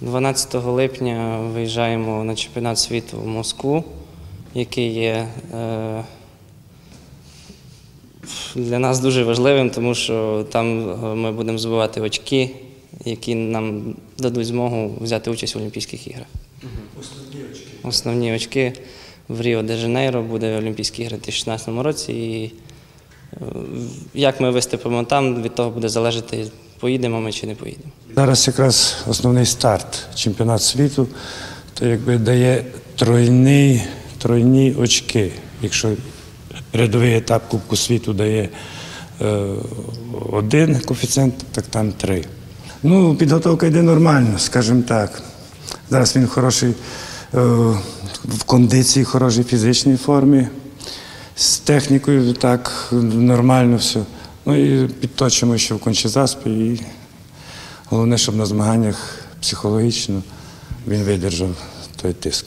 12 липня виїжджаємо на чемпіонат світу в Москву, який є е, для нас дуже важливим, тому що там е, ми будемо збивати очки, які нам дадуть змогу взяти участь в Олімпійських іграх. Основні очки в Ріо де Жанейро буде Олімпійські ігри у 2016 році. І е, як ми виступимо там, від того буде залежати, поїдемо ми чи не поїдемо. Зараз якраз основний старт чемпіонат світу, то якби дає тройний, тройні очки. Якщо рядовий етап Кубку світу дає е, один коефіцієнт, так там три. Ну, підготовка йде нормально, скажімо так. Зараз він хороший е, в кондиції, хорошій фізичній формі. З технікою так нормально все. Ну і підточимо ще в кончезаспі. І головне, щоб на змаганнях психологічно він видержав той тиск.